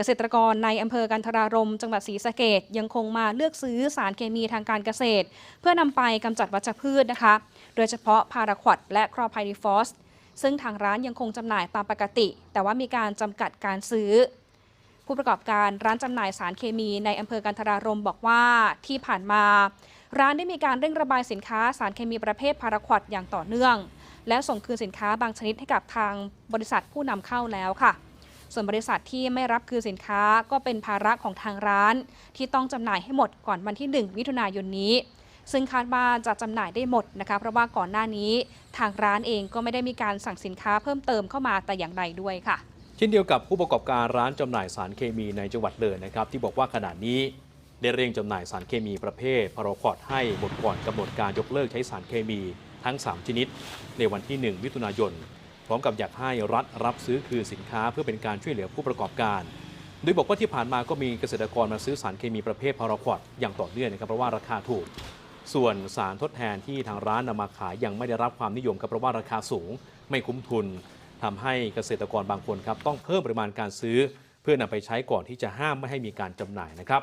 เกษตรกรในอำเภอกันทรารมจังหวัดศรีสะเกดยังคงมาเลือกซื้อสารเคมีทางการเกษตร เพื่อนำไปกำจัดวัชพืชนะคะ โดยเฉพาะพาราควอดและครอไพริฟอส ซึ่งทางร้านยังคงจำหน่ายตามปกติ แต่ว่ามีการจำกัดการซื้อ ผู้ประกอบการร้านจำหน่ายสารเคมีในอำเภอกันทรารมบอกว่าที่ผ่านมา ร้านได้มีการเร่งระบายสินค้าสารเคมีประเภทพาราควอดอย่างต่อเนื่อง และส่งคืนสินค้าบางชนิดให้กับทางบริษัทผู้นำเข้าแล้วค่ะ ส่วนบริษัทที่ไม่รับคืนสินค้าก็เป็นภาระของทางร้าน ที่ต้องจำหน่ายให้หมดก่อนวันที่ 1 มิถุนายนนี้ ซึ่งคาดว่าจะจำหน่ายได้หมดนะคะ เพราะว่าก่อนหน้านี้ ทางร้านเองก็ไม่ได้มีการสั่งสินค้าเพิ่มเติมเข้ามาแต่อย่างใดด้วยค่ะ เช่นเดียวกับผู้ประกอบการร้านจำหน่ายสารเคมีในจังหวัดเลยนะครับ ที่บอกว่าขณะนี้ได้เร่งจำหน่ายสารเคมีประเภทพาราควอดให้หมดก่อนกำหนดการยกเลิกใช้สารเคมีทั้ง 3 ชนิด ในวันที่ 1 มิถุนายน ร้อมกับอยากให้รัฐรับซื้อคืนสินค้าเพื่อเป็นการช่วยเหลือผู้ประกอบการ โดยบอกว่าที่ผ่านมาก็มีเกษตรกรมาซื้อสารเคมีประเภทพาราควอดอย่างต่อเนื่องนะครับเพราะว่าราคาถูก ส่วนสารทดแทนที่ทางร้านนำมาขายยังไม่ได้รับความนิยมครับเพราะว่าราคาสูง ไม่คุ้มทุนทำให้เกษตรกรบางคนครับต้องเพิ่มปริมาณการซื้อ เพื่อนำไปใช้ก่อนที่จะห้ามไม่ให้มีการจำหน่ายนะครับ